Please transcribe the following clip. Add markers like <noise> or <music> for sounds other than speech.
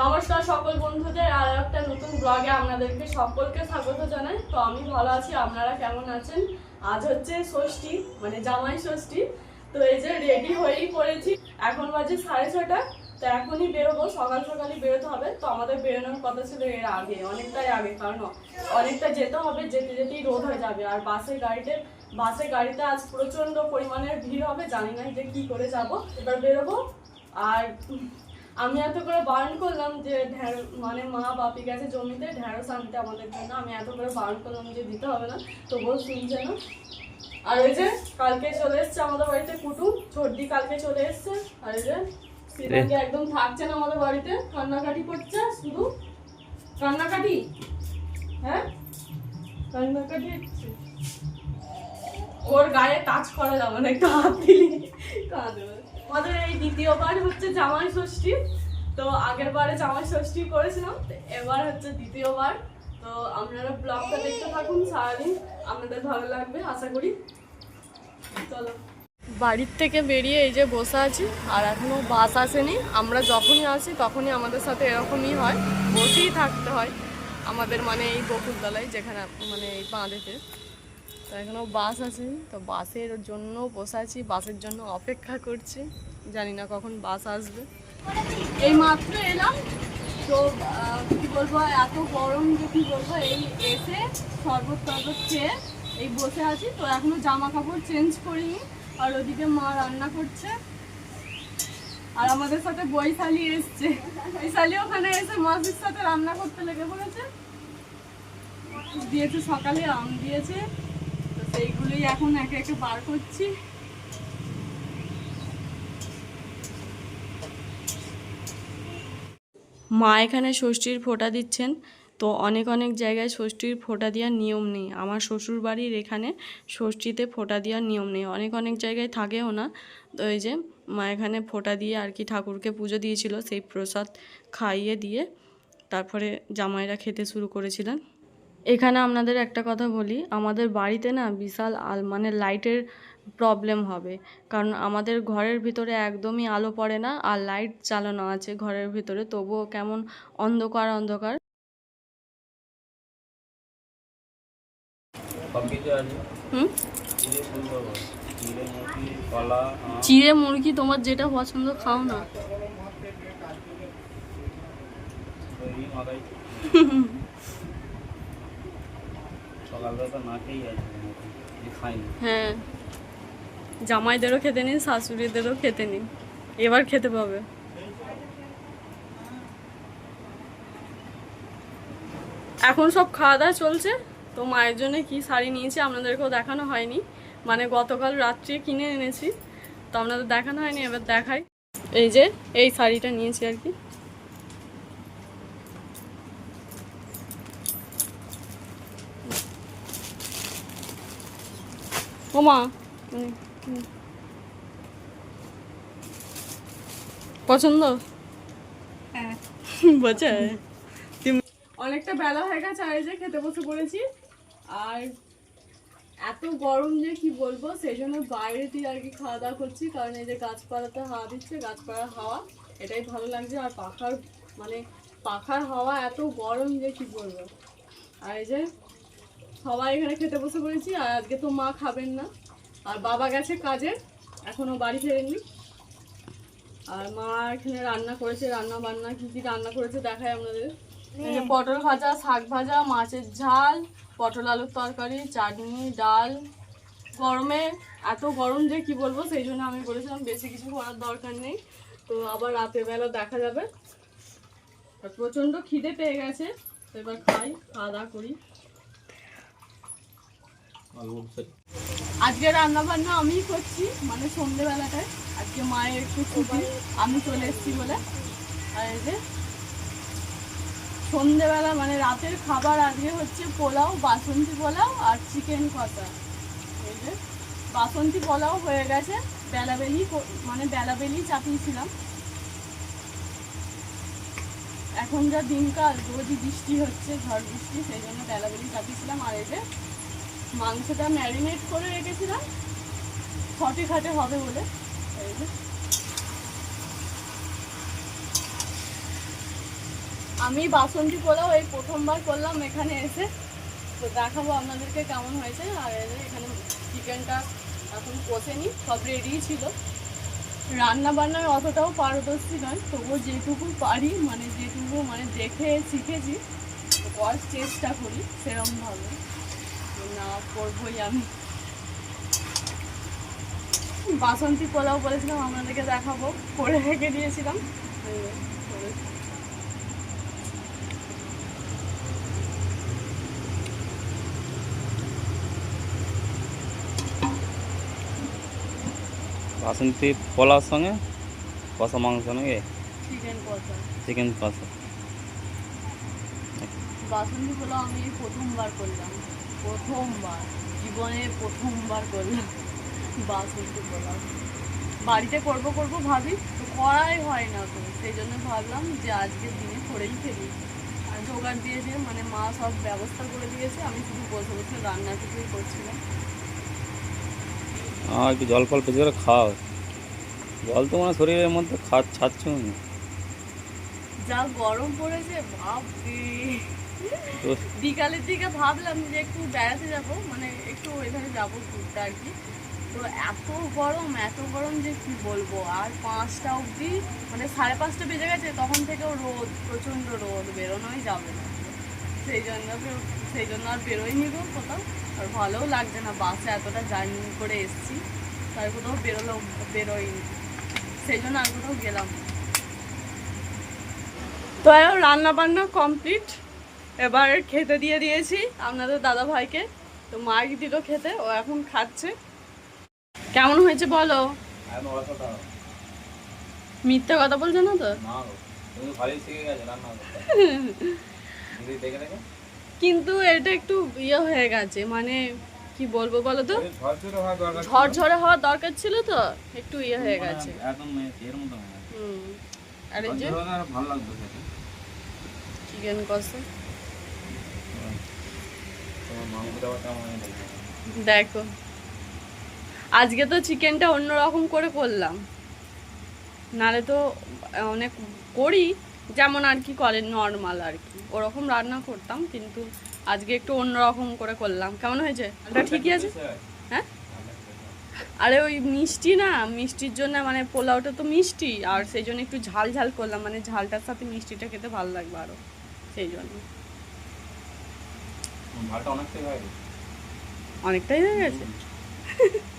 নমস্কার সকল বন্ধুদের, আর একটা নতুন ব্লগে আপনাদেরকে সকলকে স্বাগত জানাই। তো আমি ভালো আছি, আপনারা কেমন আছেন? আজ হচ্ছে ষষ্ঠী মানে জামাই ষষ্ঠী। তো এই যে রেডি হয়েই পড়েছি। এখন বাজে সাড়ে ছটা, তো এখনই বেরোবো, সকাল সকালই বেরোতে হবে। তো আমাদের বেরোনোর কথা ছিল এর আগে, অনেকটাই আগে, কারণ অনেকটা যেতে হবে, যেতে যেতেই রোদ হয়ে যাবে। আর বাসে গাড়িতে বাসে গাড়িতে আজ প্রচণ্ড পরিমাণের ভিড় হবে, জানি না যে কি করে যাব। এবার বেরোবো, আর আমি এত করে বারণ করলাম যে মানে মা বাপি গেছে জমিতে ঢ্যাঁড়স আনতে আমাদের জন্য। আমি এত করে বারণ করলাম যে দিতে হবে না। তবুও শুনছে না। আর ওই যে কালকে চলে এসছে আমাদের বাড়িতে কুটুম ছোটদি কালকে চলে এসছে। আর এই যে শ্রীলঙ্কা একদম থাকছে না আমাদের বাড়িতে কান্নাকাটি করছে শুধু। কান্নাকাটি? হ্যাঁ? কান্নাকাটি ওর গায়ে টাচ করা যাবে না একটু হাত দিলি। কাঁদবে। আমাদের এই দ্বিতীয়বার হচ্ছে জামাই ষষ্ঠী। তো আগের বারে জামাই ষষ্ঠী করেছিলাম এবার হচ্ছে দ্বিতীয়বার। তো আপনারা ব্লগটা দেখতে থাকুন, সারাদিন আপনাদের ভালো লাগবে, আশা করি। চলো। বাড়ির থেকে বেরিয়ে এই যে বসে আছি, আর এখনও বাস আসেনি। আমরা যখনই আসি তখনই আমাদের সাথে এরকমই হয়, বসেই থাকতে হয়। আমাদের মানে এই বকুলতলায় যেখানে মানে এই বাঁধেতে। তো এখনও বাস আছে, তো বাসের জন্য বসে আছি বাসের জন্য অপেক্ষা করছি। জানি না কখন বাস আসবে। এই মাত্র এলাম, তো কি বলব, এত গরম যে কি বলব, এই এসে শরবত টরবত খেয়ে এই বসে আছি। তো এখনও জামা কাপড় চেঞ্জ করিনি, আর ওদিকে মা রান্না করছে। আর আমাদের সাথে বৈশালী এসছে। বৈশালী ওখানে এসে মাসির সাথে রান্না করতে লেগে পড়েছে। দিয়েছে সকালে আম দিয়েছে। সেইগুলোই এখন একে একে বার করছি। মা এখানে ষষ্ঠীর ফোঁটা দিচ্ছেন, তো অনেক অনেক জায়গায় ষষ্ঠীর ফোঁটা দেওয়ার নিয়ম নেই। আমার শ্বশুর বাড়ির এখানে ষষ্ঠীতে ফোঁটা দেওয়ার নিয়ম নেই। অনেক অনেক জায়গায় থাকেও না। তো এই যে মা এখানে ফোঁটা দিয়ে আর কি ঠাকুরকে পুজো দিয়েছিল, সেই প্রসাদ খাইয়ে দিয়ে তারপরে জামাইরা খেতে শুরু করেছিলেন। এখানে আপনাদের একটা কথা বলি আমাদের বাড়িতে না বিশাল আল মানে লাইটের প্রবলেম হবে। কারণ আমাদের ঘরের ভিতরে একদমই আলো পড়ে না আর লাইট চালানো আছে ঘরের ভিতরে তবুও কেমন অন্ধকার অন্ধকার। চিড়ে মুরগি তোমার যেটা পছন্দ খাও না <laughs> <laughs> দই মালাই সকালবেলা তো না খেয়েই আছে কিছু খাইনি হ্যাঁ। জামাইদেরও খেতে নিন শাশুড়িদেরও খেতে নিন এবার খেতে পাবে। এখন সব খাওয়া দাওয়া চলছে। তো মায়ের জন্য কি শাড়ি নিয়েছি আপনাদেরকেও দেখানো হয়নি। মানে গতকাল রাত্রে কিনে এনেছি। তো আপনাদের দেখানো হয়নি, এবার দেখাই। এই যে, এই শাড়িটা নিয়েছি আর কি। ও মা হুম। পছন্দ? হ্যাঁ। <laughs> বোঝে অনেকটা বেলা হয়ে গেছে আর এই যে খেতে বসে পড়েছি। আর এত গরম যে কি বলব সেই জন্য বাইরে দিয়ে আর কি খাওয়া দাওয়া করছি কারণ এই যে গাছপালাতে হাওয়া দিচ্ছে গাছপালার হাওয়া এটাই ভালো লাগছে। আর পাখার মানে পাখার হাওয়া এত গরম যে কি বলব। আর এই যে সবাই এখানে খেতে বসে পড়েছি আর আজকে তো মা খাবেন না। আর বাবা গেছে কাজে এখনও বাড়ি ফেরেননি। আর মা এখানে রান্না করেছে রান্না বান্না কি কি রান্না করেছে দেখায় আপনাদের। পটল ভাজা শাক ভাজা মাছের ঝাল পটল আলুর তরকারি চাটনি ডাল। গরমে এত গরম যে কি বলব সেই জন্য আমি বলেছিলাম বেশি কিছু করার দরকার নেই। তো আবার রাতের বেলা দেখা যাবে। আর প্রচণ্ড খিদে পেয়ে গেছে তো এবার খাই খাওয়া দাওয়া করি। আজকে রান্না বান্না আমিই করছি মানে সন্ধ্যেবেলাটায় আজকে মায়ের একটু ছুটি, আমি চলে এসেছি বলে। আর এই সন্ধ্যেবেলা মানে রাতের খাবার আজকে হচ্ছে পোলাও, বাসন্তী পোলাও আর চিকেন কষা। এই যে বাসন্তী পোলাও হয়ে গেছে, বেলাবেলি মানে বেলাবেলি চাপিয়েছিলাম। এখন যা দিনকাল, রোজই বৃষ্টি হচ্ছে, ঝড় বৃষ্টি, সেই জন্য বেলাবেলি চাপিয়েছিলাম। আর এই যে মাংসটা ম্যারিনেট করে রেখেছিলাম। খটে খাটে হবে বলে। আমি বাসন্তী পোলাও এই প্রথমবার করলাম এখানে এসে। তো দেখাবো আপনাদেরকে কেমন হয়েছে। আর এখানে চিকেনটা এখন কষেনি সব রেডিই ছিল। রান্না বান্নার অতটাও পারদর্শী নয়। তবুও যেটুকু পারি মানে যেটুকু মানে দেখে শিখেছি করার চেষ্টা করি সেরমভাবে। তো না করবোই আমি। বাসন্তী পোলাও বলেছিলাম আপনাদেরকে দেখাবো। করে রেখে দিয়েছিলাম। বাসন্তী পোলার সঙ্গে কষা মাংস নাকি চিকেন কষা। চিকেন কষা। বাসন্তী পোলাও আমি প্রথমবার করলাম। প্রথমবার জীবনে প্রথমবার করলাম। বাসন্তী পোলাও বাড়িতে করব করব ভাবি তো করাই হয় না তো। সেই জন্য ভাবলাম যে আজকের দিনে করেই ফেলি। আর জোগাড় দিয়েছে মানে মা সব ব্যবস্থা করে দিয়েছে। আমি শুধু বসে বসে রান্নাটুকুই করছিলাম। আর একটু জল ফল বেশি করে খাও জল তো মানে শরীরের মধ্যে খা ছাড়ছ না। যা গরম পড়েছে বাপরে বিকালের দিকে ভাবলাম যে একটু বেড়াতে যাব মানে একটু ওইখানে যাব ঘুরতে আর কি। তো এত গরম এত গরম যে কি বলব? আর পাঁচটা অবধি মানে সাড়ে পাঁচটা বেজে গেছে, তখন থেকেও রোদ, প্রচণ্ড রোদ, বেরোনোই যাবে না। সেই জন্য সেই জন্য আর বেরোয়নি গো কোথাও। আর ভালোও লাগছে না, বাসে এতটা জার্নি করে এসেছি তার কোথাও বেরোলো বেরোয়নি সেই জন্য আর কোথাও গেলাম তো রান্না বান্না কমপ্লিট। এবার খেতে দিয়ে দিয়েছি আপনাদের দাদা ভাইকে। তো মাইক দিল খেতে ও এখন খাচ্ছে। কেমন হয়েছে বলো? মিথ্যে কথা বলছো না তো? কিন্তু এটা একটু ইয়ে হয়ে গেছে মানে কি বলব বলো তো? ঝরঝরে হওয়ার দরকার ছিল। তো একটু ইয়ে হয়ে গেছে। হয়ে গেছে। হুম। আর এই যে? ঝরঝরে আর ভালো লাগবে খেতে। চিকেন কষা তোমার মাংসটা আবার কেমন হয়ে গেছে? দেখো। আজকে তো চিকেনটা অন্যরকম করে করলাম। নালে তো অনেক করি যেমন আর কি করে নর্মাল আর কি। ওরকম রান্না করতাম কিন্তু আজকে একটু অন্যরকম করে করলাম। কেমন হয়েছে? ঠিকই আছে? হ্যাঁ? আরে ওই মিষ্টি না মিষ্টির জন্য মানে পোলাওটা তো মিষ্টি আর সেই জন্য একটু ঝাল ঝাল করলাম। মানে ঝালটার সাথে মিষ্টিটা খেতে ভালো লাগবে আরও সেই জন্য। ভাতটা অনেকটাই হয়ে গেছে। অনেকটাই হয়ে গেছে <laughs>